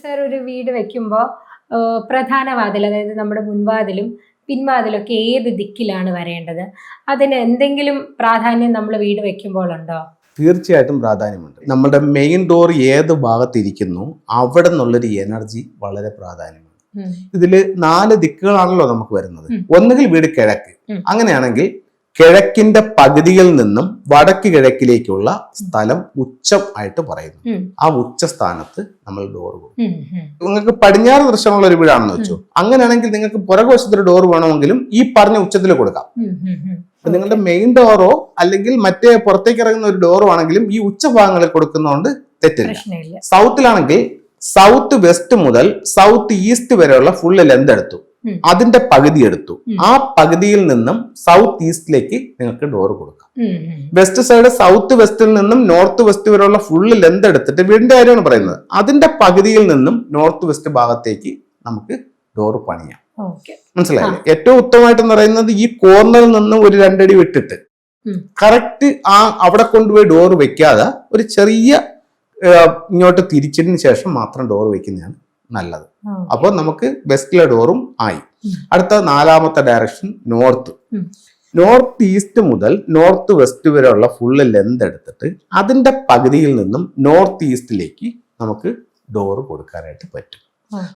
Sir ഒരു വീട് വെക്കുമ്പോൾ പ്രധാന വാതിൽ അതായത് നമ്മുടെ മുൻവാതിലും പിൻവാതിലൊക്കെ ഏത് ദിക്കിലാണ് വരേണ്ടത്? അതിന് എന്തെങ്കിലും പ്രാധാന്യം നമ്മൾ വീട് വെക്കുമ്പോൾ ഉണ്ടോ തീർച്ചയായിട്ടും പ്രാധാന്യമുണ്ട്. നമ്മുടെ മെയിൻ ഡോർ ഏത് ഭാഗത്തിരിക്കുന്നു അവിടെ നിന്നുള്ളൊരു എനർജി വളരെ പ്രാധാന്യമാണ്. ഇതിൽ ഇതിൽ നാല് ദിക്കുകളാണല്ലോ നമുക്ക് വരുന്നത്. ഒന്നുകിൽ വീട് കിഴക്ക്. അങ്ങനെയാണെങ്കിൽ കിഴക്കിന്റെ പകുതിയിൽ നിന്നും വടക്ക് കിഴക്കിലേക്കുള്ള സ്ഥലം ഉച്ചം ആയിട്ട് പറയുന്നു. ആ ഉച്ച സ്ഥാനത്ത് നമ്മൾ ഡോർ കൊടുക്കും. ഉം. നിങ്ങൾക്ക് പടിഞ്ഞാറ് ദൃശ്യമുള്ള ഒരു വീടാണെന്ന് വെച്ചു. അങ്ങനെയാണെങ്കിൽ നിങ്ങൾക്ക് പുറകുവശത്തൊരു ഡോർ വേണമെങ്കിലും ഈ പറഞ്ഞ ഉച്ചത്തിൽ കൊടുക്കാം. നിങ്ങളുടെ മെയിൻ ഡോറോ അല്ലെങ്കിൽ മറ്റേ പുറത്തേക്ക് ഇറങ്ങുന്ന ഒരു ഡോറോ ആണെങ്കിലും ഈ ഉച്ച ഉച്ചഭാഗങ്ങളിൽ കൊടുക്കുന്നതുകൊണ്ട് തെറ്റില്ല. സൗത്തിലാണെങ്കിൽ സൗത്ത് വെസ്റ്റ് മുതൽ സൗത്ത് ഈസ്റ്റ് വരെയുള്ള ഫുള്ള് ലെന്ത് എടുത്തു. അതിന്റെ പകുതി എടുത്തു. ആ പകുതിയിൽ നിന്നും സൗത്ത് ഈസ്റ്റിലേക്ക് നിങ്ങൾക്ക് ഡോർ കൊടുക്കാം. വെസ്റ്റ് സൈഡ് സൗത്ത് വെസ്റ്റിൽ നിന്നും നോർത്ത് വെസ്റ്റ് വരെയുള്ള ഫുള്ള് ലെന്ത് എടുത്തിട്ട് വീടിന്റെ കാര്യമാണ് പറയുന്നത്. അതിന്റെ പകുതിയിൽ നിന്നും നോർത്ത് വെസ്റ്റ് ഭാഗത്തേക്ക് നമുക്ക് ഡോർ പണിയാം. മനസ്സിലായില്ലേ? ഏറ്റവും ഉത്തമമായിട്ട് പറയുന്നത് ഈ കോർണറിൽ നിന്ന് ഒരു രണ്ടടി വിട്ടിട്ട്. കറക്റ്റ് ആ അവിടെ കൊണ്ടുപോയി ഡോർ വെക്കാതെ ഒരു ചെറിയ ഇങ്ങോട്ട് തിരിച്ചതിന് ശേഷം മാത്രം ഡോർ വെക്കുന്നതാണ് നല്ലത്. അപ്പോൾ നമുക്ക് വെസ്റ്റിലെ ഡോറും ആയി. അടുത്ത നാലാമത്തെ ഡയറക്ഷൻ നോർത്ത് നോർത്ത് ഈസ്റ്റ് മുതൽ നോർത്ത് വെസ്റ്റ് വരെയുള്ള ഫുള്ള് ലെന്ത് എടുത്തിട്ട് അതിന്റെ പകുതിയിൽ നിന്നും നോർത്ത് ഈസ്റ്റിലേക്ക് നമുക്ക് ഡോറ് കൊടുക്കാനായിട്ട് പറ്റും.